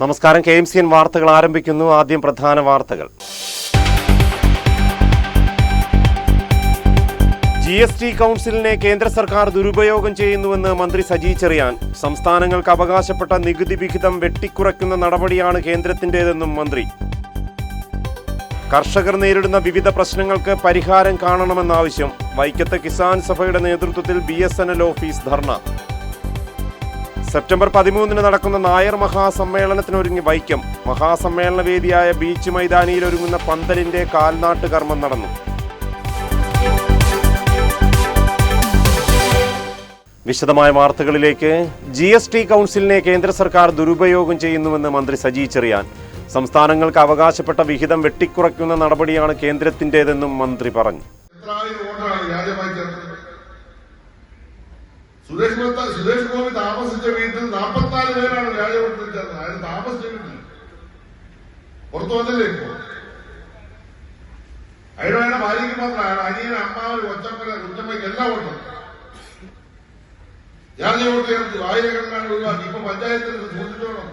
നമസ്കാരം. K M C N വാർത്തകൾ ആരംഭിക്കുന്നു. ആദ്യം പ്രധാന വാർത്തകൾ. ജി എസ് ടി കൗൺസിലിനെ കേന്ദ്ര സർക്കാർ ദുരുപയോഗം ചെയ്യുന്നുവെന്ന് മന്ത്രി സജി ചെറിയാൻ. സംസ്ഥാനങ്ങൾക്ക് അവകാശപ്പെട്ട നികുതി വിഹിതം വെട്ടിക്കുറയ്ക്കുന്ന നടപടിയാണ് കേന്ദ്രത്തിന്റേതെന്നും മന്ത്രി. കർഷകർ നേരിടുന്ന വിവിധ പ്രശ്നങ്ങൾക്ക് പരിഹാരം കാണണമെന്നാവശ്യം. വൈക്കത്ത് കിസാൻ സഭയുടെ നേതൃത്വത്തിൽ ബി ഓഫീസ് ധർണ. സെപ്റ്റംബർ പതിമൂന്നിന് നടക്കുന്ന നായർ മഹാസമ്മേളനത്തിനൊരുങ്ങി വൈക്കം. മഹാസമ്മേളന വേദിയായ ബീച്ച് മൈതാനിയിൽ ഒരുങ്ങുന്ന പന്തലിന്റെ കാൽനാട്ട് കർമ്മം നടന്നു. വിശദമായ വാർത്തകളിലേക്ക് ജി എസ് ടി കൗൺസിലിനെ കേന്ദ്ര സർക്കാർ ദുരുപയോഗം ചെയ്യുന്നുവെന്ന് മന്ത്രി സജി ചെറിയാൻ. സംസ്ഥാനങ്ങൾക്ക് അവകാശപ്പെട്ട വിഹിതം വെട്ടിക്കുറയ്ക്കുന്ന നടപടിയാണ് കേന്ദ്രത്തിന്റേതെന്നും മന്ത്രി പറഞ്ഞു. സുരേഷ് സുരേഷ് ഗോപി താമസിച്ച വീട്ടിൽ നാൽപ്പത്തിനാല് പേരാണ് വ്യാജ വോട്ടിൽ ചേർന്നത് അയാൾ താമസിച്ച വീട്ടിൽ പുറത്തു വന്നില്ലേ ഇപ്പോ? അയാളുടെ ഭാര്യയ്ക്ക് മാത്രമാണ്. അനിയൻ അമ്മാവൻ ഒച്ചപ്പന കുറ്റമ്മയ്ക്ക് എല്ലാം വോട്ടും വ്യാജ വോട്ട് ചേർത്ത് ആയിരക്കണക്കാണ് ഒഴിവാക്കി. ഇപ്പൊ പഞ്ചായത്തിൽ സൂക്ഷിച്ചോണം.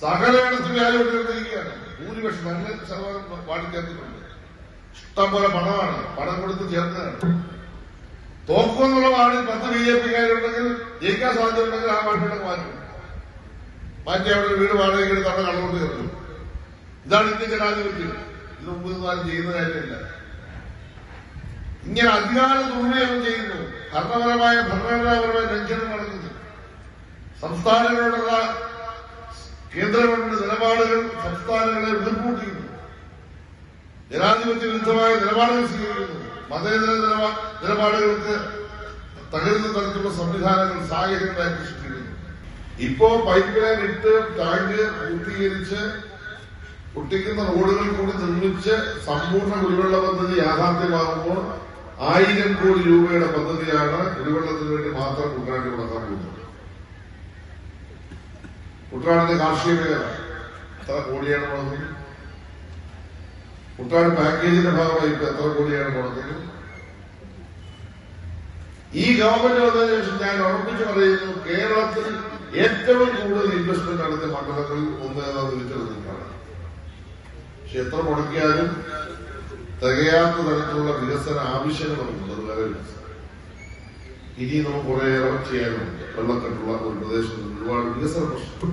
സകലയിടത്തും വ്യാജ വോട്ട് ചേർത്തിരിക്കുകയാണ് ഭൂരിപക്ഷം നല്ല ശതമാനം വാർഡ് ചേർത്തിട്ടുണ്ട് ഇഷ്ടം പോലെ പണമാണ്. പണം കൊടുത്ത് ചേർന്നതാണ് തോക്കുമെന്നുള്ള വാർഡിൽ പത്ത് ബി ജെ പിക്കാരുണ്ടെങ്കിൽ ജയിക്കാൻ സാധ്യതയുണ്ടെങ്കിൽ ആ വാർഡിൽ മാറ്റും. മാറ്റി അവിടെ വീട് വാടകയ്ക്ക് എടുത്ത് അവിടെ കള്ളുകൊണ്ട് ചേർക്കും ഇതാണ് ഇന്ത്യൻ ജനാധിപത്യം. ഇത് മുമ്പ് ആരും ചെയ്യുന്ന കാര്യമില്ല. ഇങ്ങനെ അധികാര ദുർവിനിയോഗം ചെയ്യുന്നു. ഭരണപരമായ ഭരണഘടനാപരമായ ലംഘനം നടക്കുന്നു സംസ്ഥാനങ്ങളോടുള്ള കേന്ദ്ര ഗവൺമെന്റ് നിലപാടുകൾ സംസ്ഥാനങ്ങളെ വിളിപ്പൂട്ടിക്കുന്നു ജനാധിപത്യ വിരുദ്ധമായ നിലപാടുകൾ സ്വീകരിക്കുന്നു. മതേതര നിലപാ- നിലപാടുകൾക്ക് തകരുന്ന തരത്തിലുള്ള സംവിധാനങ്ങൾ സാഹചര്യങ്ങളായി സൃഷ്ടിക്കുന്നു ഇപ്പോ പൈപ്പ് ലൈൻ ഇട്ട് ടാങ്ക് പൂർത്തീകരിച്ച് പൊട്ടിക്കുന്ന റോഡുകൾ കൂടി നിർമ്മിച്ച് സമ്പൂർണ കുടിവെള്ള പദ്ധതി യാഥാർത്ഥ്യമാകുമ്പോൾ ആയിരം കോടി രൂപയുടെ പദ്ധതിയാണ് കുടിവെള്ളത്തിന് വേണ്ടി മാത്രം കുട്ടനാട്ടിൽ നടത്താൻ പോകുന്നത്. കുട്ടനാടിന്റെ കാർഷിക മേഖല എത്ര കോടിയാണ് മുടങ്ങുന്നത് കുട്ടനാട് പാക്കേജിന്റെ ഭാഗമായി ഇപ്പൊ എത്ര കോടിയാണ് കൊടുത്തത്? ഈ ഗവൺമെന്റ് വന്നതിന് ശേഷം ഞാൻ ഉറപ്പിച്ചു പറയുന്നു കേരളത്തിൽ ഏറ്റവും കൂടുതൽ ഇൻവെസ്റ്റ്മെന്റ് നടത്തിയ മണ്ഡലങ്ങളിൽ ഒന്ന് ഏതാന്ന് തിരിച്ചറിഞ്ഞിട്ടാണ് പക്ഷെ എത്ര മുടക്കിയാലും തികയാത്ത തരത്തിലുള്ള വികസന അത് വേറെ ഇനി നമുക്ക് കുറേയേറെ ചെയ്യാനുണ്ട് വെള്ളക്കെട്ടുള്ള ഒരു പ്രദേശത്ത് ഒരുപാട് വികസന പ്രശ്നം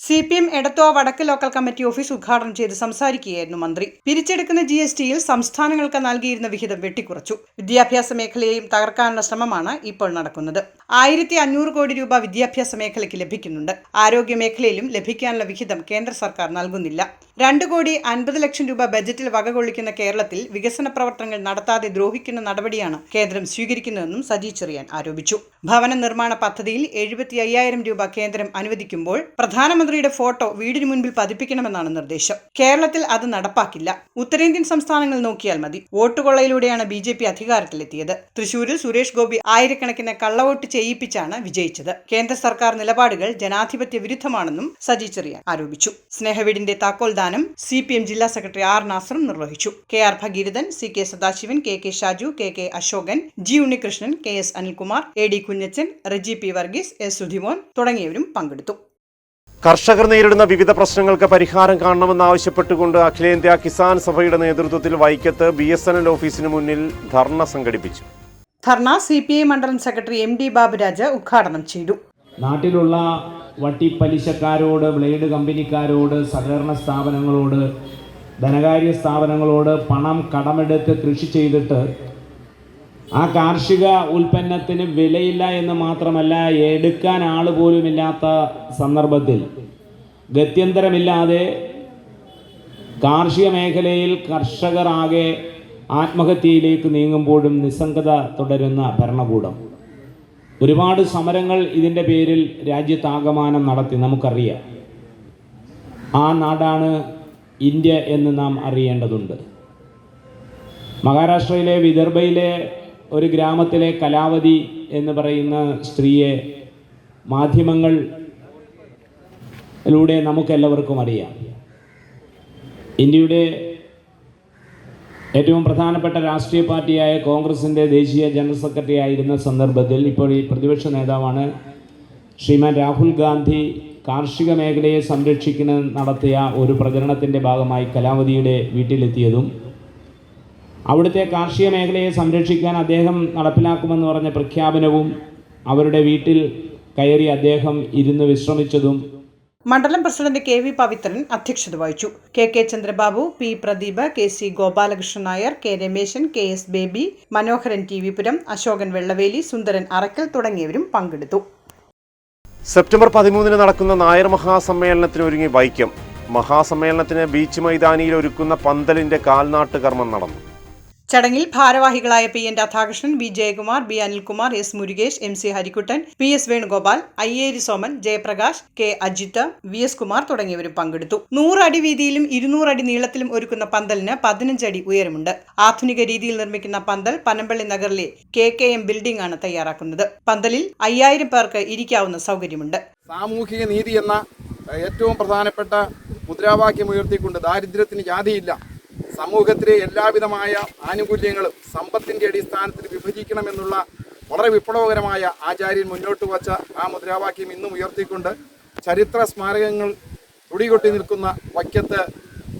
സി പി എം എടത്വ വടക്ക് ലോക്കൽ കമ്മിറ്റി ഓഫീസ് ഉദ്ഘാടനം ചെയ്ത് സംസാരിക്കുകയായിരുന്നു മന്ത്രി. പിരിച്ചെടുക്കുന്ന ജി എസ് ടിയിൽ സംസ്ഥാനങ്ങൾക്ക് നൽകിയിരുന്ന വിഹിതം വെട്ടിക്കുറച്ചു. വിദ്യാഭ്യാസ മേഖലയെയും തകർക്കാനുള്ള ശ്രമമാണ് ഇപ്പോൾ നടക്കുന്നത്. ആയിരത്തി അഞ്ഞൂറ് കോടി രൂപ വിദ്യാഭ്യാസ മേഖലയ്ക്ക് ലഭിക്കുന്നുണ്ട്. ആരോഗ്യ മേഖലയിലും ലഭിക്കാനുള്ള വിഹിതം കേന്ദ്ര സർക്കാർ നൽകുന്നില്ല. രണ്ട് കോടി അൻപത് ലക്ഷം രൂപ ബജറ്റിൽ വകകൊള്ളിക്കുന്ന കേരളത്തിൽ വികസന പ്രവർത്തനങ്ങൾ നടത്താതെ ദ്രോഹിക്കുന്ന നടപടിയാണ് കേന്ദ്രം സ്വീകരിക്കുന്നതെന്നും സജി ചെറിയാൻ ആരോപിച്ചു. ഭവന നിർമ്മാണ പദ്ധതിയിൽ എഴുപത്തി അയ്യായിരം രൂപ കേന്ദ്രം അനുവദിക്കുമ്പോൾ പ്രധാനമന്ത്രിയുടെ ഫോട്ടോ വീടിന് മുൻപിൽ പതിപ്പിക്കണമെന്നാണ് നിർദ്ദേശം. കേരളത്തിൽ അത് നടപ്പാക്കില്ല. ഉത്തരേന്ത്യൻ സംസ്ഥാനങ്ങൾ നോക്കിയാൽ മതി. വോട്ടുകൊള്ളയിലൂടെയാണ് ബി ജെ പി അധികാരത്തിലെത്തിയത്. തൃശൂരിൽ സുരേഷ് ഗോപി ആയിരക്കണക്കിന് കള്ളവോട്ട് ചെയ്യിപ്പിച്ചാണ് വിജയിച്ചത്. കേന്ദ്ര സർക്കാർ നിലപാടുകൾ ജനാധിപത്യ വിരുദ്ധമാണെന്നും സജി ചെറിയാൻ ആരോപിച്ചു. സ്നേഹവീടിന്റെ താക്കോൽദാനം സി പി എം ജില്ലാ സെക്രട്ടറി ആർ നാസറും നിർവഹിച്ചു. K R Bhagiradhan C K Sadasivan K K Shaju K K Asokan G Unnikrishnan K S Anilkumar A D Kunjachan Reji P Varghese S Sudhimon തുടങ്ങിയവരും പങ്കെടുത്തു. കർഷകർ നേരിടുന്ന വിവിധ പ്രശ്നങ്ങൾക്ക് പരിഹാരം കാണണമെന്നാവശ്യപ്പെട്ടുകൊണ്ട് അഖിലേന്ത്യാ കിസാൻ സഭയുടെ നേതൃത്വത്തിൽ വൈക്കത്ത് ബി എസ് എൻ എൽ ഓഫീസിന് മുന്നിൽ ധർണ സംഘടിപ്പിച്ചു. ധർണ സി പി ഐ മണ്ഡലം സെക്രട്ടറി എം ഡി ബാബുരാജ് ഉദ്ഘാടനം ചെയ്തു. നാട്ടിലുള്ള വട്ടിപ്പലിശക്കാരോട് ബ്ലേഡ് കമ്പനിക്കാരോട് സഹകരണ സ്ഥാപനങ്ങളോട് ധനകാര്യ സ്ഥാപനങ്ങളോട് പണം കടമെടുത്ത് കൃഷി ചെയ്തിട്ട് ആ കാർഷിക ഉൽപ്പന്നത്തിന് വിലയില്ല എന്ന് മാത്രമല്ല എടുക്കാൻ ആൾ പോലുമില്ലാത്ത സന്ദർഭത്തിൽ ഗത്യന്തരമില്ലാതെ കാർഷിക മേഖലയിൽ കർഷകർ ആകെ ആത്മഹത്യയിലേക്ക് നീങ്ങുമ്പോഴും നിസ്സംഗത തുടരുന്ന ഭരണകൂടം. ഒരുപാട് സമരങ്ങൾ ഇതിന്റെ പേരിൽ രാജ്യത്താകമാനം നടത്തി നമുക്കറിയാം. ആ നാടാണ് ഇന്ത്യ എന്ന് നാം അറിയേണ്ടതുണ്ട്. മഹാരാഷ്ട്രയിലെ വിദർഭയിലെ ഒരു ഗ്രാമത്തിലെ കലാവതി എന്ന് പറയുന്ന സ്ത്രീയെ മാധ്യമങ്ങളിലൂടെ നമുക്കെല്ലാവർക്കും അറിയാം. ഇന്ത്യയുടെ ഏറ്റവും പ്രധാനപ്പെട്ട രാഷ്ട്രീയ പാർട്ടിയായ കോൺഗ്രസിന്റെ ദേശീയ ജനറൽ സെക്രട്ടറി ആയിരുന്ന സന്ദർഭത്തിൽ ഇപ്പോൾ ഈ പ്രതിപക്ഷ നേതാവാണ് ശ്രീമാൻ രാഹുൽ ഗാന്ധി കാർഷിക മേഖലയെ സംരക്ഷിക്കുന്ന നടത്തിയ ഒരു പ്രചരണത്തിന്റെ ഭാഗമായി കലാവതിയുടെ വീട്ടിലെത്തിയതും അവിടുത്തെ കാർഷിക മേഖലയെ സംരക്ഷിക്കാൻ അദ്ദേഹം നടപ്പിലാക്കുമെന്ന് പറഞ്ഞ പ്രഖ്യാപനവും അവരുടെ വീട്ടിൽ കയറി അദ്ദേഹം ഇരുന്ന് വിശ്രമിച്ചതും മണ്ഡലം പ്രസിഡന്റ് കെ വി പവിത്രൻ അധ്യക്ഷത വഹിച്ചു. K K Chandrababu P Pradeep K C Gopalakrishnan Nair K Rameshan K S Baby Manoharan T V Puram Ashokan Vellaveli Sundaran Arakkal തുടങ്ങിയവരും പങ്കെടുത്തു. സെപ്റ്റംബർ പതിമൂന്നിന് നടക്കുന്ന നായർ മഹാസമ്മേളനത്തിന് ഒരുങ്ങി വൈക്കം. മഹാസമ്മേളനത്തിന് ബീച്ച് മൈതാനിയിൽ ഒരുക്കുന്ന പന്തലിന്റെ കാൽനാട്ട് കർമ്മം നടന്നു. ചടങ്ങിൽ ഭാരവാഹികളായ P N Radhakrishnan B Jayakumar B Anilkumar S Murukesh M C Harikuttan P S Venugopal Ayyeri Soman Jayaprakash K Ajith V S Kumar തുടങ്ങിയവരും പങ്കെടുത്തു. നൂറടി വീതിയിലും ഇരുന്നൂറടി നീളത്തിലും ഒരുക്കുന്ന പന്തലിന് പതിനഞ്ചടി ഉയരമുണ്ട്. ആധുനിക രീതിയിൽ നിർമ്മിക്കുന്ന പന്തൽ പനമ്പള്ളി നഗറിലെ കെ കെ എം ബിൽഡിംഗ് ആണ് തയ്യാറാക്കുന്നത്. പന്തലിൽ അയ്യായിരം പേർക്ക് ഇരിക്കാവുന്ന സൗകര്യമുണ്ട്. സാമൂഹിക നീതി എന്ന ഏറ്റവും പ്രധാനപ്പെട്ട മുദ്രാവാക്യം ഉയർത്തിക്കൊണ്ട് ദാരിദ്ര്യത്തിന് ജാതിയില്ല. സമൂഹത്തിലെ എല്ലാവിധമായ ആനുകൂല്യങ്ങളും സമ്പത്തിന്റെ അടിസ്ഥാനത്തിൽ വിഭജിക്കണമെന്നുള്ള വളരെ വിപ്ലവകരമായ ആചാര്യൻ മുന്നോട്ട് വച്ച ആ മുദ്രാവാക്യം ഇന്നും ഉയർത്തിക്കൊണ്ട് ചരിത്ര സ്മാരകങ്ങൾ തുടികൊട്ടി നിൽക്കുന്ന വക്യത്ത്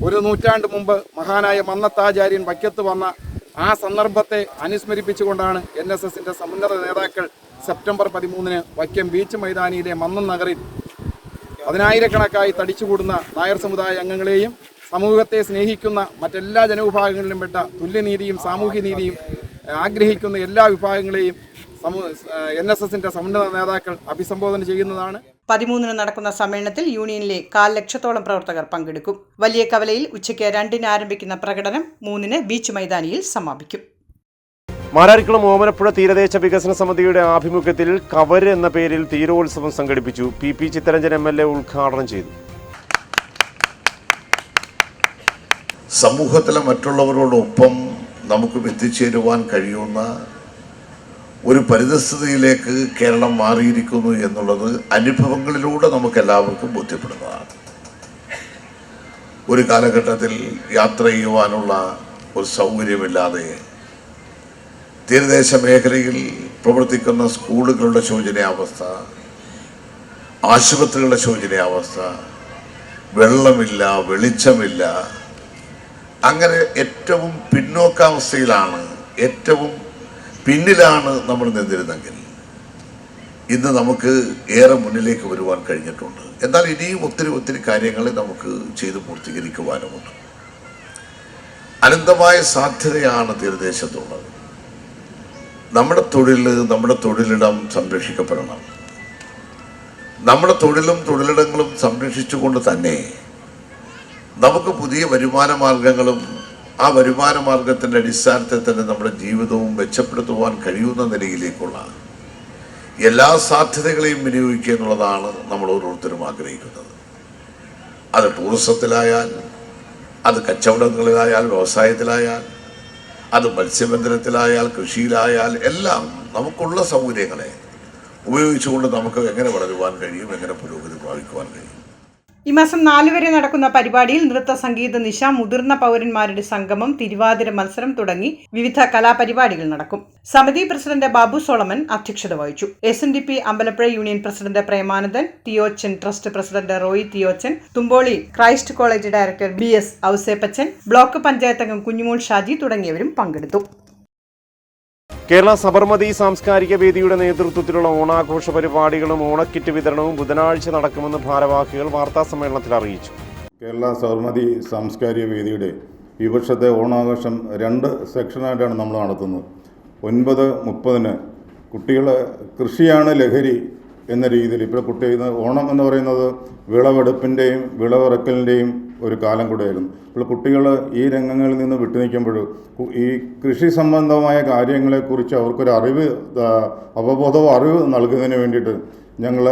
ഒരു നൂറ്റാണ്ട് മുമ്പ് മഹാനായ മന്നത്താചാര്യൻ വക്യത്ത് വന്ന ആ സന്ദർഭത്തെ അനുസ്മരിപ്പിച്ചുകൊണ്ടാണ് എൻ എസ് എസിന്റെ സമുന്നത നേതാക്കൾ സെപ്റ്റംബർ പതിമൂന്നിന് വൈക്കം ബീച്ച് മൈതാനിയിലെ മന്നം നഗറിൽ പതിനായിരക്കണക്കായി തടിച്ചുകൂടുന്ന നായർ സമുദായ അംഗങ്ങളെയും സമൂഹത്തെ സ്നേഹിക്കുന്ന മറ്റെല്ലാ ജനവിഭാഗങ്ങളിലും പെട്ട തുല്യനീതിയും സാമൂഹ്യ നീതിയും ആഗ്രഹിക്കുന്ന എല്ലാ വിഭാഗങ്ങളെയും എൻ എസ് എസിന്റെ സമുന്നത നേതാക്കൾ അഭിസംബോധന ചെയ്യുന്നതാണ്. പതിമൂന്നിന് നടക്കുന്ന സമ്മേളനത്തിൽ യൂണിയനിലെ കാൽ ലക്ഷത്തോളം പ്രവർത്തകർ പങ്കെടുക്കും. വലിയ കവലയിൽ ഉച്ചയ്ക്ക് രണ്ടിന് ആരംഭിക്കുന്ന പ്രകടനം മൂന്നിന് ബീച്ച് മൈതാനിയിൽ സമാപിക്കും. മാരാരിക്കുളം ഓമനപ്പുഴ തീരദേശ വികസന സമിതിയുടെ ആഭിമുഖ്യത്തിൽ കവര് എന്ന പേരിൽ തീരോത്സവം സംഘടിപ്പിച്ചു P P Chitharanjan M L A ഉദ്ഘാടനം ചെയ്തു. സമൂഹത്തിലെ മറ്റുള്ളവരോടൊപ്പം നമുക്ക് എത്തിച്ചേരുവാൻ കഴിയുന്ന ഒരു പരിതസ്ഥിതിയിലേക്ക് കേരളം മാറിയിരിക്കുന്നു എന്നുള്ളത് അനുഭവങ്ങളിലൂടെ നമുക്ക് എല്ലാവർക്കും ബോധ്യപ്പെടുന്നതാണ്. ഒരു കാലഘട്ടത്തിൽ യാത്ര ചെയ്യുവാനുള്ള ഒരു സൗകര്യമില്ലാതെ തീരദേശ മേഖലയിൽ പ്രവർത്തിക്കുന്ന സ്കൂളുകളുടെ ശോചനീയാവസ്ഥ ആശുപത്രികളുടെ ശോചനീയാവസ്ഥ വെള്ളമില്ല വെളിച്ചമില്ല അങ്ങനെ ഏറ്റവും പിന്നോക്കാവസ്ഥയിലാണ് ഏറ്റവും പിന്നിലാണ് നമ്മൾ നിന്നിരുന്നെങ്കിൽ ഇന്ന് നമുക്ക് ഏറെ മുന്നിലേക്ക് വരുവാൻ കഴിഞ്ഞിട്ടുണ്ട്. എന്നാൽ ഇനിയും ഒത്തിരി ഒത്തിരി കാര്യങ്ങൾ നമുക്ക് ചെയ്ത് പൂർത്തീകരിക്കുവാനുമുണ്ട് അനന്തമായ സാധ്യതയാണ് തീരദേശത്തുള്ളത്. നമ്മുടെ തൊഴിൽ നമ്മുടെ തൊഴിലിടം സംരക്ഷിക്കപ്പെടണം. നമ്മുടെ തൊഴിലും തൊഴിലിടങ്ങളും സംരക്ഷിച്ചുകൊണ്ട് തന്നെ നമുക്ക് പുതിയ വരുമാന മാർഗങ്ങളും ആ വരുമാന മാർഗത്തിന്റെ അടിസ്ഥാനത്തിൽ തന്നെ നമ്മുടെ ജീവിതവും മെച്ചപ്പെടുത്തുവാൻ കഴിയുന്ന നിലയിലേക്കുള്ള എല്ലാ സാധ്യതകളെയും വിനിയോഗിക്കുക എന്നുള്ളതാണ് നമ്മൾ ഓരോരുത്തരും ആഗ്രഹിക്കുന്നത്. അത് ടൂറിസത്തിലായാൽ അത് കച്ചവടങ്ങളിലായാൽ വ്യവസായത്തിലായാൽ അത് മത്സ്യബന്ധനത്തിലായാൽ കൃഷിയിലായാൽ എല്ലാം നമുക്കുള്ള സൗകര്യങ്ങളെ ഉപയോഗിച്ചുകൊണ്ട് നമുക്ക് എങ്ങനെ വളരുവാൻ കഴിയും എങ്ങനെ പുരോഗതി പ്രാപിക്കുവാൻ കഴിയും. ഈ മാസം നാല് വരെ നടക്കുന്ന പരിപാടിയിൽ നൃത്ത സംഗീത നിശ മുതിർന്ന പൗരന്മാരുടെ സംഗമം തിരുവാതിര മത്സരം തുടങ്ങി വിവിധ കലാപരിപാടികൾ നടക്കും. സമിതി പ്രസിഡന്റ് ബാബു സോളമൻ അധ്യക്ഷത വഹിച്ചു. S N D P Ambalappuzha union president Premanandan Theochan trust president Roy Theochan Thumpoly Christ college director B S Ouseppachan block panchayat അംഗം കുഞ്ഞുമോൾ ഷാജി തുടങ്ങിയവരും പങ്കെടുത്തു. കേരള സബർമതി സാംസ്കാരിക വേദിയുടെ നേതൃത്വത്തിലുള്ള ഓണാഘോഷ പരിപാടികളും ഓണക്കിറ്റ് വിതരണവും ബുധനാഴ്ച നടക്കുമെന്ന് ഭാരവാഹികൾ വാർത്താ സമ്മേളനത്തിൽ അറിയിച്ചു. കേരള സബർമതി സാംസ്കാരിക വേദിയുടെ ഈ വർഷത്തെ ഓണാഘോഷം രണ്ട് സെക്ഷനായിട്ടാണ് നമ്മൾ നടത്തുന്നത്. ഒൻപത് മുപ്പതിന് കുട്ടികൾ കൃഷിയാണ് ലഹരി എന്ന രീതിയിൽ ഇപ്പോൾ കുട്ടി ഓണം എന്ന് പറയുന്നത് വിളവെടുപ്പിന്റെയും വിളവിറക്കലിന്റെയും ഒരു കാലം കൂടെയായിരുന്നു. ഇപ്പോൾ കുട്ടികൾ ഈ രംഗങ്ങളിൽ നിന്ന് വിട്ടുനിൽക്കുമ്പോൾ ഈ കൃഷി സംബന്ധമായ കാര്യങ്ങളെക്കുറിച്ച് അവർക്കൊരു അറിവ് അവബോധവും അറിവ് നൽകുന്നതിന് വേണ്ടിയിട്ട് ഞങ്ങൾ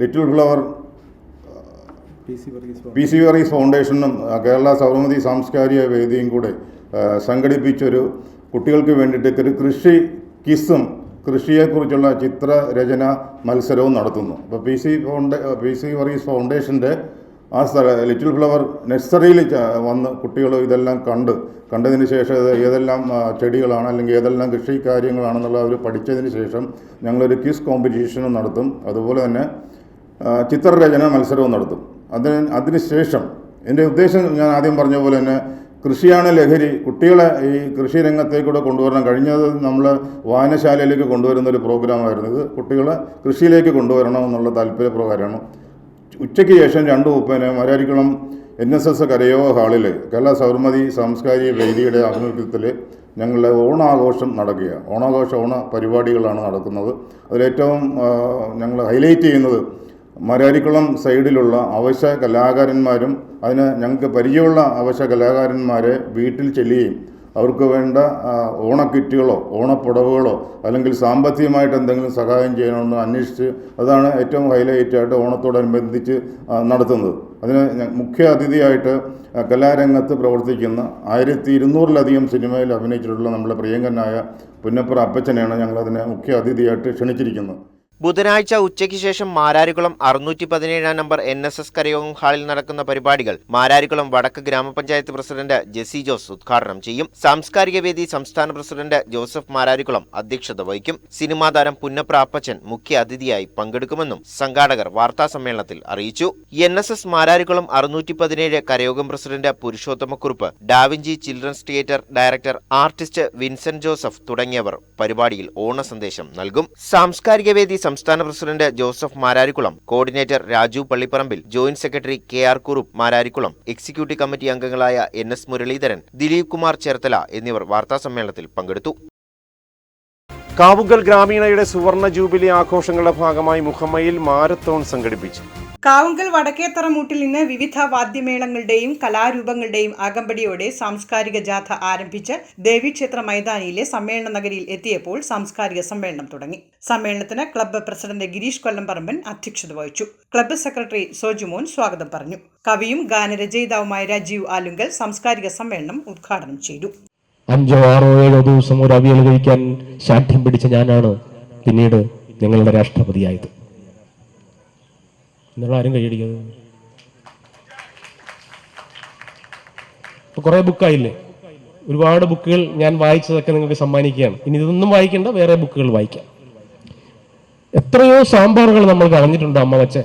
little flower P C Varghese ഫൗണ്ടേഷനും Kerala Sauramathi സാംസ്കാരിക വേദിയും കൂടെ സംഘടിപ്പിച്ചൊരു കുട്ടികൾക്ക് വേണ്ടിയിട്ട് ഒരു കൃഷി കിസ്സും കൃഷിയെക്കുറിച്ചുള്ള ചിത്രരചന മത്സരവും നടത്തുന്നു. അപ്പോൾ പി സി ഫൗണ്ട പി സി വർഗീസ് ഫൗണ്ടേഷന്റെ ആ സ്ഥല ലിറ്റിൽ ഫ്ലവർ നഴ്സറിയിൽ വന്ന് കുട്ടികൾ ഇതെല്ലാം കണ്ട് കണ്ടതിന് ശേഷം ഏതെല്ലാം ചെടികളാണ് അല്ലെങ്കിൽ ഏതെല്ലാം കൃഷി കാര്യങ്ങളാണെന്നുള്ള അവർ പഠിച്ചതിന് ശേഷം ഞങ്ങളൊരു ക്വിസ് കോമ്പറ്റീഷനും നടത്തും. അതുപോലെ തന്നെ ചിത്രരചന മത്സരവും നടത്തും. അതിന് ശേഷം എന്റെ ഉദ്ദേശം ഞാൻ ആദ്യം പറഞ്ഞ പോലെ തന്നെ കൃഷിയാണ് ലഹരി. കുട്ടികളെ ഈ കൃഷി രംഗത്തേക്കൂടെ കൊണ്ടുവരണം. കഴിഞ്ഞത് നമ്മൾ വായനശാലയിലേക്ക് കൊണ്ടുവരുന്ന ഒരു പ്രോഗ്രാമായിരുന്നു ഇത് കുട്ടികളെ കൃഷിയിലേക്ക് കൊണ്ടുവരണം എന്നുള്ള താല്പര്യപ്രകാരമാണ്. ഉച്ചയ്ക്ക് ശേഷം രണ്ടു മുപ്പതിന് മരാരിക്കുളം എൻ എസ് എസ് കരയോ ഹാളിൽ കേരള സൗർമതി സാംസ്കാരിക വേദിയുടെ ആഭിമുഖ്യത്തിൽ ഞങ്ങളുടെ ഓണാഘോഷം നടക്കുക. ഓണാഘോഷ ഓണ പരിപാടികളാണ് നടക്കുന്നത്. അതിലേറ്റവും ഞങ്ങൾ ഹൈലൈറ്റ് ചെയ്യുന്നത് മരാരിക്കുളം സൈഡിലുള്ള അവശ്യ കലാകാരന്മാരും അതിന് ഞങ്ങൾക്ക് പരിചയമുള്ള അവശ്യ കലാകാരന്മാരെ വീട്ടിൽ ചെല്ലുകയും അവർക്ക് വേണ്ട ഓണക്കിറ്റുകളോ ഓണപ്പുടവുകളോ അല്ലെങ്കിൽ സാമ്പത്തികമായിട്ട് എന്തെങ്കിലും സഹായം ചെയ്യണമെന്ന് അന്വേഷിച്ച് അതാണ് ഏറ്റവും ഹൈലൈറ്റ് ആയിട്ട് ഓണത്തോടനുബന്ധിച്ച് നടത്തുന്നത്. അതിന് മുഖ്യ അതിഥിയായിട്ട് കലാരംഗത്ത് പ്രവർത്തിക്കുന്ന ആയിരത്തി ഇരുന്നൂറിലധികം സിനിമയിൽ അഭിനയിച്ചിട്ടുള്ള നമ്മുടെ പ്രിയങ്കനായ പുന്നപ്പുറ അപ്പച്ചനെയാണ് ഞങ്ങളതിനെ മുഖ്യ അതിഥിയായിട്ട് ക്ഷണിച്ചിരിക്കുന്നത്. ബുധനാഴ്ച ഉച്ചയ്ക്ക് ശേഷം മാരാരിക്കുളം അറുന്നൂറ്റി പതിനേഴാം number N S S Karayogam ഹാളിൽ നടക്കുന്ന പരിപാടികൾ മാരാരിക്കുളം വടക്ക് ഗ്രാമപഞ്ചായത്ത് പ്രസിഡന്റ് ജെസി ജോസ് ഉദ്ഘാടനം ചെയ്യും. സാംസ്കാരിക വേദി സംസ്ഥാന പ്രസിഡന്റ് ജോസഫ് മാരാരിക്കുളം അധ്യക്ഷത വഹിക്കും. സിനിമാ താരം പുന്നപ്ര അപ്പച്ചൻ മുഖ്യ അതിഥിയായി പങ്കെടുക്കുമെന്നും സംഘാടകർ വാർത്താസമ്മേളനത്തിൽ അറിയിച്ചു. എൻ എസ് എസ് മാരാരിക്കുളം അറുന്നൂറ്റി പതിനേഴ് കരയോഗം president Purushothamakurup Da Vinci children's theatre director artist Vincent Joseph തുടങ്ങിയവർ പരിപാടിയിൽ ഓണ സന്ദേശം നൽകും. സാംസ്കാരിക വേദി സംസ്ഥാന president Joseph Mararikulam coordinator Raju Pallipparambil joint secretary K R Kurup Mararikulam executive committee അംഗങ്ങളായ എൻ എസ് മുരളീധരൻ ദിലീപ് കുമാർ ചേർത്തല എന്നിവർ വാർത്താസമ്മേളനത്തിൽ പങ്കെടുത്തു. കാവുങ്കൽ ഗ്രാമീണയുടെ സുവർണ ജൂബിലി ആഘോഷങ്ങളുടെ ഭാഗമായി മുഹമ്മയിൽ മാരത്തോൺ സംഘടിപ്പിച്ചു. കാവുങ്കൽ വടക്കേത്തറമൂട്ടിൽ നിന്ന് വിവിധ വാദ്യമേളങ്ങളുടെയും കലാരൂപങ്ങളുടെയും അകമ്പടിയോടെ സാംസ്കാരിക ജാഥ ആരംഭിച്ച് ദേവീക്ഷേത്ര മൈതാനിയിലെ സമ്മേളന നഗരിയിൽ എത്തിയപ്പോൾ സാംസ്കാരിക സമ്മേളനം തുടങ്ങി. സമ്മേളനത്തിന് ക്ലബ്ബ് പ്രസിഡന്റ് ഗിരീഷ് കൊല്ലംപറമ്പൻ അധ്യക്ഷത വഹിച്ചു. ക്ലബ്ബ് സെക്രട്ടറി സോജുമോൻ സ്വാഗതം പറഞ്ഞു. കവിയും ഗാനരചയിതാവുമായ രാജീവ് ആലുങ്കൽ സാംസ്കാരിക സമ്മേളനം ഉദ്ഘാടനം ചെയ്തു. അഞ്ചോ ആറോ ഏഴോ ദിവസം ഒരു അവിയൽ കഴിക്കാൻ ശാഠ്യം പിടിച്ച ഞാനാണ് പിന്നീട് നിങ്ങളുടെ രാഷ്ട്രപതിയായത്. നിങ്ങൾ ആരും കൈയടിക്കുന്നത് ഇപ്പൊ കുറെ ബുക്കായില്ലേ ഒരുപാട് ബുക്കുകൾ ഞാൻ വായിച്ചതൊക്കെ നിങ്ങൾക്ക് സമ്മാനിക്കുകയാണ്. ഇനി ഇതൊന്നും വായിക്കേണ്ട വേറെ ബുക്കുകൾ വായിക്കാം. എത്രയോ സാമ്പാറുകൾ നമ്മൾ കളഞ്ഞിട്ടുണ്ട് അമ്മ വച്ച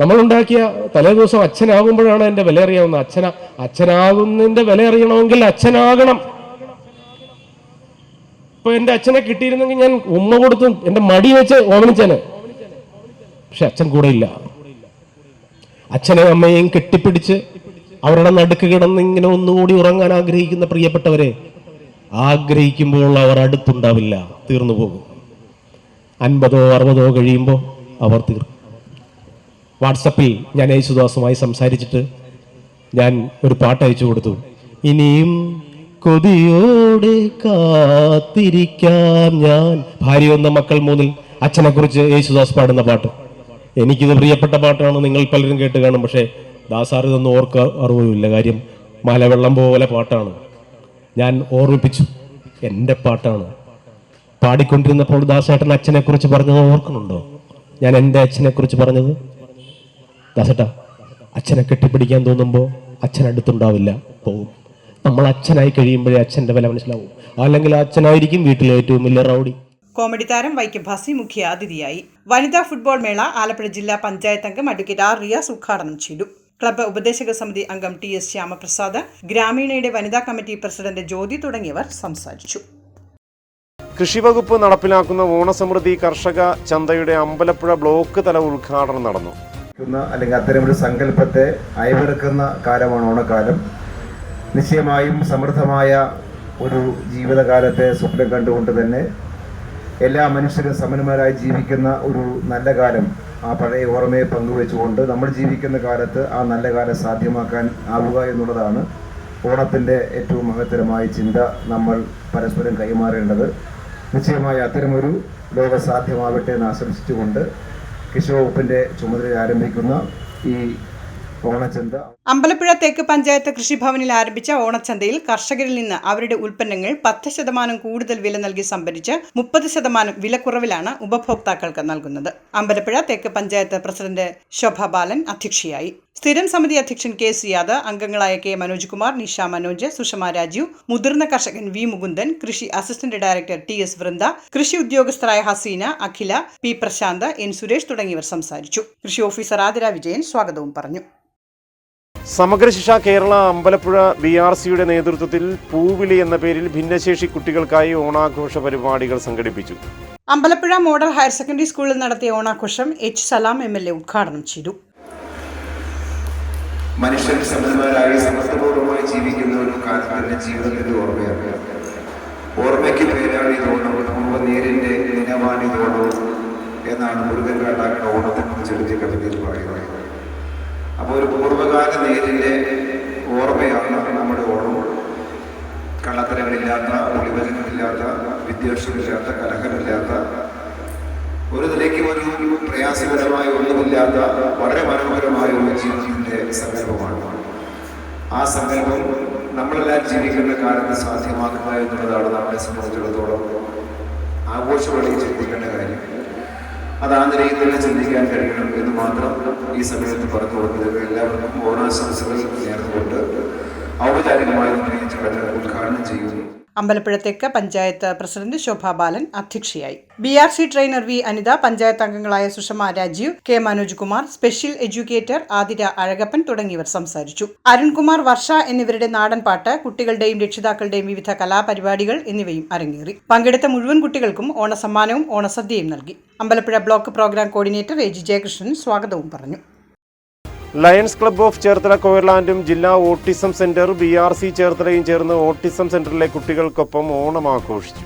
നമ്മളുണ്ടാക്കിയ തലേ ദിവസം അച്ഛനാകുമ്പോഴാണ് എന്റെ വില അറിയാവുന്നത്. അച്ഛന അച്ഛനാകുന്നതിന്റെ വില അറിയണമെങ്കിൽ അച്ഛനാകണം. ഇപ്പൊ എന്റെ അച്ഛനെ കിട്ടിയിരുന്നെങ്കിൽ ഞാൻ ഉമ്മ കൊടുത്തും എന്റെ മടി വെച്ച് ഓമനിച്ചേനെ. പക്ഷെ അച്ഛൻ കൂടെ ഇല്ല. അച്ഛനെയും അമ്മയെയും കെട്ടിപ്പിടിച്ച് അവരുടെ നടുക്ക് കിടന്ന് ഇങ്ങനെ ഒന്നുകൂടി ഉറങ്ങാൻ ആഗ്രഹിക്കുന്ന പ്രിയപ്പെട്ടവരെ ആഗ്രഹിക്കുമ്പോൾ അവർ അടുത്തുണ്ടാവില്ല തീർന്നു പോകും. അൻപതോ അറുപതോ കഴിയുമ്പോൾ അവർ തീർന്നു വാട്സപ്പിൽ ഞാൻ യേശുദാസുമായി സംസാരിച്ചിട്ട് ഞാൻ ഒരു പാട്ട് അയച്ചു കൊടുത്തു. ഇനിയും കൊതിയോടെ കാത്തിരിക്കാം ഞാൻ. ഭാര്യ ഒന്ന് മക്കൾ മൂന്നിൽ അച്ഛനെ കുറിച്ച് യേശുദാസ് പാടുന്ന പാട്ട്. എനിക്കിത് പ്രിയപ്പെട്ട പാട്ടാണ് നിങ്ങൾ പലരും കേട്ട് കാണും. പക്ഷേ ദാസാർ ഇതൊന്നും ഓർക്ക അറിവില്ല കാര്യം മലവെള്ളം പോലെ പാട്ടാണ്. ഞാൻ ഓർമ്മിപ്പിച്ചു. എന്റെ പാട്ടാണ്. പാടിക്കൊണ്ടിരുന്നപ്പോൾ ദാസേട്ടൻ അച്ഛനെ കുറിച്ച് പറഞ്ഞത് ഓർക്കുന്നുണ്ടോ? ഞാൻ എന്റെ അച്ഛനെ കുറിച്ച് പറഞ്ഞത്? ദാസേട്ട അച്ഛനെ കെട്ടിപ്പിടിക്കാൻ തോന്നുമ്പോൾ അച്ഛൻ അടുത്തുണ്ടാവില്ല പോകും നമ്മൾ അച്ഛനായി കഴിയുമ്പോഴേ അച്ഛന്റെ വില മനസ്സിലാവും. അല്ലെങ്കിൽ അച്ഛനായിരിക്കും വീട്ടിലെ ഏറ്റവും വലിയ റൗഡി. കോമഡി താരം വൈക്കം ഭാസി മുഖ്യ അതിഥിയായി വനിതാ ഫുട്ബോൾ മേള ആലപ്പുഴ ജില്ലാ പഞ്ചായത്ത് അംഗം അഡ്വക്കേറ്റ് ആർ റിയാസ് ഉദ്ഘാടനം ചെയ്തു. ക്ലബ്ബ് ഉപദേശക സമിതി അംഗം ടി എസ് ശ്യാമപ്രസാദ് ഗ്രാമീണയുടെ വനിതാ കമ്മിറ്റി പ്രസിഡന്റ് ജ്യോതി തുടങ്ങിയവർ സംസാരിച്ചു. കൃഷിവകുപ്പ് നടപ്പിലാക്കുന്ന ഓണസമൃദ്ധി കർഷക ചന്തയുടെ അമ്പലപ്പുഴ ബ്ലോക്ക് തല ഉദ്ഘാടനം നടന്നു. അല്ലെങ്കിൽ അത്തരമൊരു സങ്കല്പത്തെ അയവിറക്കുന്ന കാലമാണ് ഓണക്കാലം. നിശ്ചയമായും സമൃദ്ധമായ ഒരു ജീവിതകാലത്തെ സ്വപ്നം കണ്ടുകൊണ്ട് തന്നെ എല്ലാ മനുഷ്യരും സമന്മാരായി ജീവിക്കുന്ന ഒരു നല്ല കാലം ആ പഴയ ഓർമ്മയെ പങ്കുവെച്ചുകൊണ്ട് നമ്മൾ ജീവിക്കുന്ന കാലത്ത് ആ നല്ല കാലം സാധ്യമാക്കാൻ ആവുക എന്നുള്ളതാണ് ഓണത്തിന്റെ ഏറ്റവും മഹത്തരമായ ചിന്ത നമ്മൾ പരസ്പരം കൈമാറേണ്ടത്. നിശ്ചയമായി അത്തരമൊരു ലോക സാധ്യമാവട്ടെ എന്ന് ആശംസിച്ചുകൊണ്ട് കിഷോ ഉപ്പിന്റെ ചുമതല ആരംഭിക്കുന്ന ഈ ഓണച്ചന്ത. അമ്പലപ്പുഴ തേക്ക് പഞ്ചായത്ത് കൃഷിഭവനിൽ ആരംഭിച്ച ഓണച്ചന്തയിൽ കർഷകരിൽ നിന്ന് അവരുടെ ഉൽപ്പന്നങ്ങൾ പത്ത് ശതമാനം കൂടുതൽ വില നൽകി സംഭരിച്ച് മുപ്പത് ശതമാനം വിലക്കുറവിലാണ് ഉപഭോക്താക്കൾക്ക് നൽകുന്നത്. അമ്പലപ്പുഴ തേക്ക് പഞ്ചായത്ത് പ്രസിഡന്റ് ശോഭ ബാലൻ അധ്യക്ഷയായി. സ്ഥിരം സമിതി അധ്യക്ഷൻ കെ സിയാദ് അംഗങ്ങളായ കെ മനോജ് കുമാർ നിഷ മനോജ് സുഷമ രാജീവ് മുതിർന്ന കർഷകൻ വി മുകുന്ദൻ കൃഷി assistant director T S Vrinda കൃഷി ഉദ്യോഗസ്ഥരായ ഹസീന അഖില പി പ്രശാന്ത് എൻ സുരേഷ് തുടങ്ങിയവർ സംസാരിച്ചു. കൃഷി ഓഫീസർ ആതിര വിജയൻ സ്വാഗതവും പറഞ്ഞു. സമഗ്ര ശിക്ഷ കേരള അമ്പലപ്പുഴ ബി ആർ സിയുടെ നേതൃത്വത്തിൽ പൂവിളി എന്ന പേരിൽ ഭിന്നശേഷി കുട്ടികൾക്കായി ഓണാഘോഷ പരിപാടികൾ സംഘടിപ്പിച്ചു. അമ്പലപ്പുഴ മോഡൽ ഹയർ സെക്കൻഡറി സ്കൂളിൽ നടത്തിയ ഓണാഘോഷം H Salam M L A ഉദ്ഘാടനം ചെയ്തു. മനുഷ്യൻ ജീവിക്കുന്ന ഒരു ഓർമ്മയാണ്. ഓർമ്മയ്ക്ക് പേരാണ് ഓണം. എന്നാണ് മുരുകൻ കാട്ടാക്കട ഓണത്തെക്കുറിച്ച് എഴുതിയ കവിതയിൽ പറയുന്നത്. അപ്പോൾ ഒരു പൂർവകാല നേരിന്റെ ഓർമ്മയാണ് നമ്മുടെ ഓർമ്മ. കള്ളത്തരങ്ങളില്ലാത്ത ഒളിവചനമില്ലാത്ത വിദ്വേഷമില്ലാത്ത കലഹമില്ലാത്ത ഒരു നിലയ്ക്കും ഒരു പ്രയാസകരമായ ഒന്നുമില്ലാത്ത വളരെ മനോഹരമായ ഒരു ജീവിതത്തിന്റെ സങ്കല്പമാണ്. ആ സങ്കല്പം നമ്മളെല്ലാം ജീവിക്കുന്ന കാലത്ത് സാധ്യമാക്കുക എന്നുള്ളതാണ് നമ്മളെ സംബന്ധിച്ചിടത്തോളം ആഘോഷമായി ചിന്തിക്കേണ്ട കാര്യം. അത് ആ നിലയിൽ തന്നെ ചിന്തിക്കാൻ കഴിയണം എന്ന് മാത്രം ഈ സമയത്ത് പറഞ്ഞു കൊടുത്തത് എല്ലാവർക്കും ഓണാശംസകൾ നേർന്നുകൊണ്ട് ഔപചാരികമായി ഉദ്ഘാടനം ചെയ്യുന്നു. അമ്പലപ്പുഴ തെക്ക് പഞ്ചായത്ത് പ്രസിഡന്റ് ശോഭാ ബാലൻ അധ്യക്ഷയായി. B R C trainer V Anitha panchayat അംഗങ്ങളായ Sushama Rajeev K Manoj Kumar special educator Athira Azhakappan തുടങ്ങിയവർ സംസാരിച്ചു. അരുൺകുമാർ വർഷ എന്നിവരുടെ നാടൻ പാട്ട് കുട്ടികളുടെയും രക്ഷിതാക്കളുടെയും വിവിധ കലാപരിപാടികൾ എന്നിവയും അരങ്ങേറി. പങ്കെടുത്ത മുഴുവൻ കുട്ടികൾക്കും ഓണസമ്മാനവും ഓണസദ്യയും നൽകി. Ambalappuzha block programme coordinator A G Jayakrishnan സ്വാഗതവും പറഞ്ഞു. ലയൺസ് ക്ലബ്ബ് ഓഫ് ചേർത്തല കോയർലാൻഡും ജില്ലാ autism centre B R C ചേർത്തലയും ചേർന്ന് ഓട്ടിസം സെന്ററിലെ കുട്ടികൾക്കൊപ്പം ഓണം ആഘോഷിച്ചു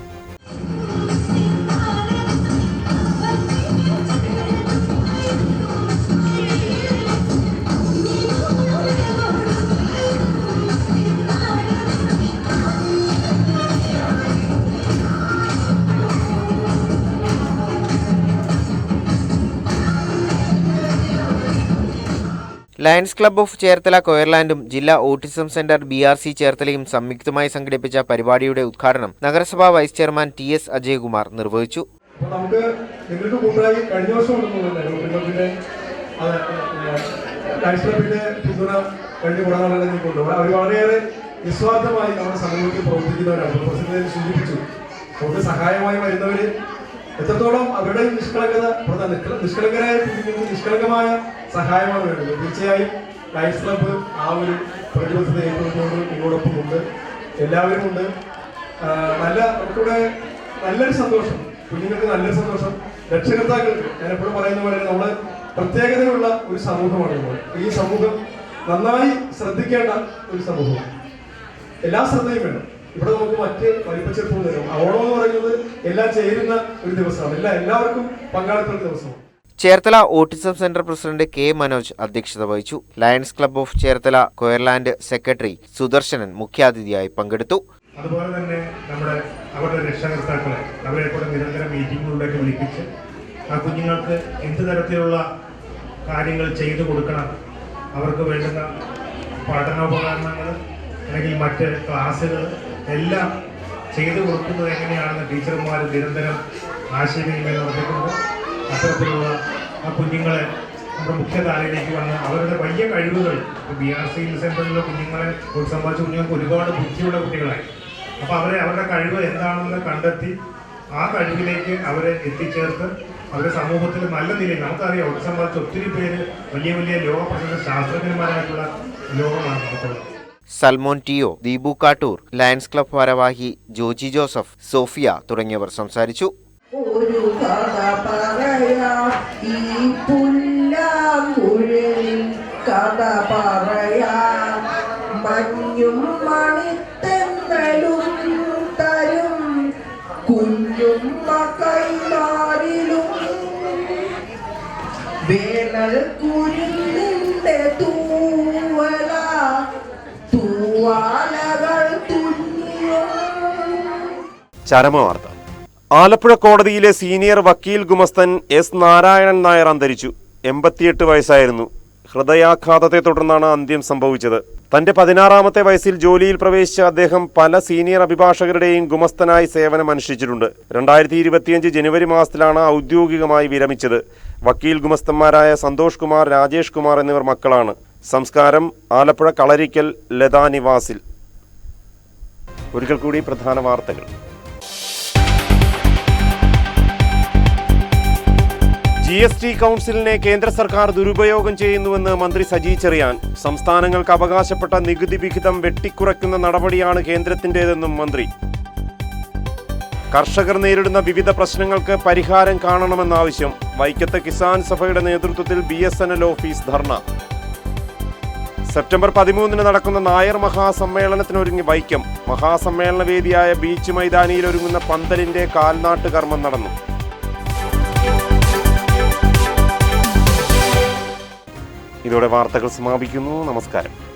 ലയൺസ് ക്ലബ് ഓഫ് ചേർത്തല കൊയർലാൻഡും ജില്ലാ autism centre B R C ചേർത്തലയും സംയുക്തമായി സംഘടിപ്പിച്ച പരിപാടിയുടെ ഉദ്ഘാടനം നഗരസഭാ vice chairman T S Ajayakumar നിർവഹിച്ചു. നമുക്ക് നിങ്ങൾക്ക് കഴിഞ്ഞ നിസ്വാർത്ഥമായി നമ്മുടെ സമൂഹത്തിൽ പ്രവർത്തിക്കുന്നവരാണ്. സൂചിപ്പിച്ചു. നമുക്ക് സഹായമായി വരുന്നവര് എത്രത്തോളം അവരുടെ നിഷ്കളങ്കത നിഷ്കളങ്കരായ നിഷ്കളങ്കമായ സഹായമാണ് വേണ്ടത്. തീർച്ചയായും ലൈഫ് ക്ലബ്ബ് ആ ഒരു പ്രതിബദ്ധത ഏറ്റെടുത്തുകൊണ്ട് നിങ്ങളോടൊപ്പം ഉണ്ട്. എല്ലാവരും ഉണ്ട്. നല്ല നമുക്കിവിടെ നല്ലൊരു സന്തോഷം. കുഞ്ഞുങ്ങൾക്ക് നല്ലൊരു സന്തോഷം. രക്ഷകർത്താക്കൾക്ക് ഞാൻ എപ്പോഴും പറയുന്ന പോലെ നമ്മൾ പ്രത്യേകതയുള്ള ഒരു സമൂഹമാണ് നമ്മൾ ഈ സമൂഹം നന്നായി ശ്രദ്ധിക്കേണ്ട ഒരു സമൂഹം. എല്ലാ ശ്രദ്ധയും വേണം. ഇവിടെ നമുക്ക് മറ്റ് വലിപ്പച്ചെറുപ്പം തരും ഓണം എന്ന് പറയുന്നത് എല്ലാം ചേരുന്ന ഒരു ദിവസമാണ്. എല്ലാ എല്ലാവർക്കും പങ്കാളിത്ത ദിവസമാണ്. Cherthala autism centre president K Manoj അധ്യക്ഷത വഹിച്ചു. Lions Club of Cherthala Coirland secretary Sudarsanan മുഖ്യാതിഥിയായി പങ്കെടുത്തു. അതുപോലെ തന്നെ നമ്മുടെ അവരുടെ രക്ഷകർത്താക്കളെ അവരെ കൂടെ നിരന്തരം മീറ്റിങ്ങുകളിലേക്ക് വിളിപ്പിച്ച് ആ കുഞ്ഞുങ്ങൾക്ക് എന്ത് തരത്തിലുള്ള കാര്യങ്ങൾ ചെയ്തു കൊടുക്കണം അവർക്ക് വേണ്ടുന്ന പഠനോപകരണങ്ങൾ അല്ലെങ്കിൽ മറ്റ് ക്ലാസ്സുകൾ എല്ലാം ചെയ്തു കൊടുക്കുന്നത് എങ്ങനെയാണെന്ന് ടീച്ചർമാർ നിരന്തരം ആശയവിനിമയം നടത്തിക്കൊണ്ട് അത്തരത്തിലുള്ള ആ കുഞ്ഞുങ്ങളെ നമ്മുടെ മുഖ്യധാരയിലേക്ക് വന്ന് അവരുടെ വലിയ കഴിവുകൾ ബി ആർ സി സെന്ററിലെ കുഞ്ഞുങ്ങളെ സംബന്ധിച്ച കുഞ്ഞുങ്ങൾക്ക് ഒരുപാട് ബുദ്ധിയുള്ള കുട്ടികളായി. അപ്പോൾ അവരെ അവരുടെ കഴിവ് എന്താണെന്ന് കണ്ടെത്തി ആ കഴിവിലേക്ക് അവരെ എത്തിച്ചേർത്ത് അവരെ സമൂഹത്തിൽ നല്ല നിലയിൽ നമുക്കറിയാം അവരെ സംബന്ധിച്ച് ഒത്തിരി പേര് വലിയ വലിയ ലോക പ്രശസ്ത ശാസ്ത്രജ്ഞന്മാരായിട്ടുള്ള ലോകമാണ് നമുക്കുള്ളത്. സൽമോൻ ടിയോ ദീപു കാട്ടൂർ ലയൺസ് ക്ലബ് ഭാരവാഹി ജോജി ജോസഫ് സോഫിയ തുടങ്ങിയവർ സംസാരിച്ചു. ഒരു കഥ കഥ തരും. കുഞ്ഞും ചരമവാർത്ത. ആലപ്പുഴ കോടതിയിലെ സീനിയർ വക്കീൽ ഗുമസ്തൻ എസ് നാരായണൻ നായർ അന്തരിച്ചു. എൺപത്തിയെട്ട് വയസ്സായിരുന്നു. ഹൃദയാഘാതത്തെ തുടർന്നാണ് അന്ത്യം സംഭവിച്ചത്. തന്റെ പതിനാറാമത്തെ വയസ്സിൽ ജോലിയിൽ പ്രവേശിച്ച അദ്ദേഹം പല സീനിയർ അഭിഭാഷകരുടെയും ഗുമസ്തനായി സേവനമനുഷ്ഠിച്ചിട്ടുണ്ട് രണ്ടായിരത്തി ഇരുപത്തിയഞ്ച് ജനുവരി മാസത്തിലാണ് ഔദ്യോഗികമായി വിരമിച്ചത്. വക്കീൽ ഗുമസ്തന്മാരായ സന്തോഷ് കുമാർ രാജേഷ് കുമാർ എന്നിവർ മക്കളാണ്. സംസ്കാരം ആലപ്പുഴ കളരിക്കൽ ലതാ നിവാസിൽ. ഒരിക്കൽ കൂടി പ്രധാന വാർത്തകൾ. ജി എസ് ടി കൗൺസിലിനെ കേന്ദ്ര സർക്കാർ ദുരുപയോഗം ചെയ്യുന്നുവെന്ന് മന്ത്രി സജി ചെറിയാൻ. സംസ്ഥാനങ്ങൾക്ക് അവകാശപ്പെട്ട നികുതി വിഹിതം വെട്ടിക്കുറയ്ക്കുന്ന നടപടിയാണ് കേന്ദ്രത്തിന്റേതെന്നും മന്ത്രി. കർഷകർ നേരിടുന്ന വിവിധ പ്രശ്നങ്ങൾക്ക് പരിഹാരം കാണണമെന്നാവശ്യം. വൈക്കത്ത് കിസാൻ സഭയുടെ നേതൃത്വത്തിൽ B S N L office dharna. September പതിമൂന്നിന് നടക്കുന്ന നായർ മഹാസമ്മേളനത്തിനൊരുങ്ങി വൈക്കം. മഹാസമ്മേളന വേദിയായ ബീച്ച് മൈതാനിയിൽ ഒരുങ്ങുന്ന പന്തലിന്റെ കാൽനാട്ട് കർമ്മം നടന്നു. ഇതോടെ വാർത്തകൾ സമാപിക്കുന്നു. നമസ്കാരം.